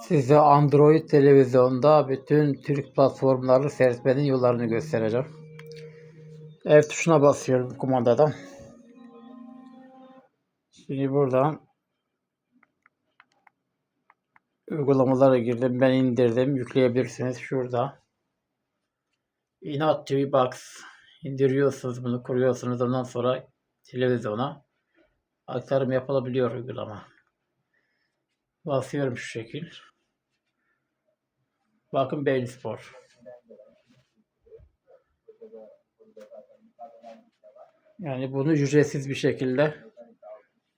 Size Android televizyonda bütün Türk platformları seyretmenin yollarını göstereceğim. F tuşuna basıyorum kumandadan. Şimdi buradan uygulamalara girdim. Ben indirdim. Yükleyebilirsiniz şurada. Inat TV Box indiriyorsunuz bunu kuruyorsunuz ondan sonra televizyona aktarım yapılabiliyor uygulama. Basıyorum şu şekil. Bakın Beyin Spor. Yani bunu ücretsiz bir şekilde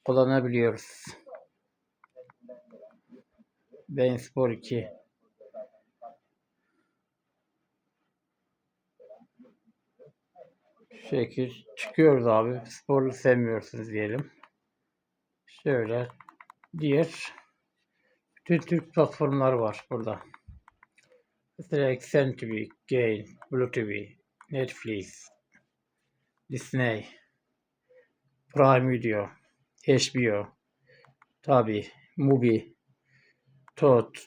kullanabiliyoruz. Beyin Spor 2. Şu şekil çıkıyoruz abi. Sporlu sevmiyorsunuz diyelim. Şöyle diğer Türk platformları var burada. Mesela Exxon TV, Gain, Blue TV, Netflix, Disney, Prime Video, HBO, tabi Mubi, Tot,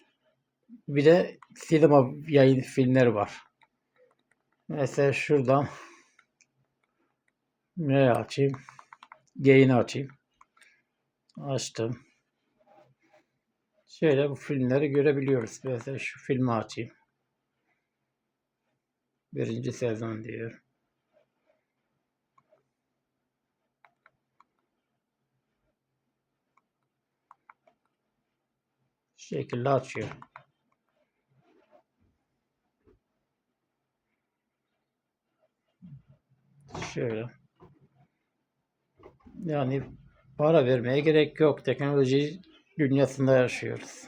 bir de sinema yayın filmleri var. Mesela şuradan ne açayım? Gain'i açayım. Açtım. Şöyle bu filmleri görebiliyoruz. Mesela şu filmi açayım. Birinci sezon diyor. Şu şekilde açıyor. Şöyle. Yani para vermeye gerek yok. Teknoloji dünyasında yaşıyoruz.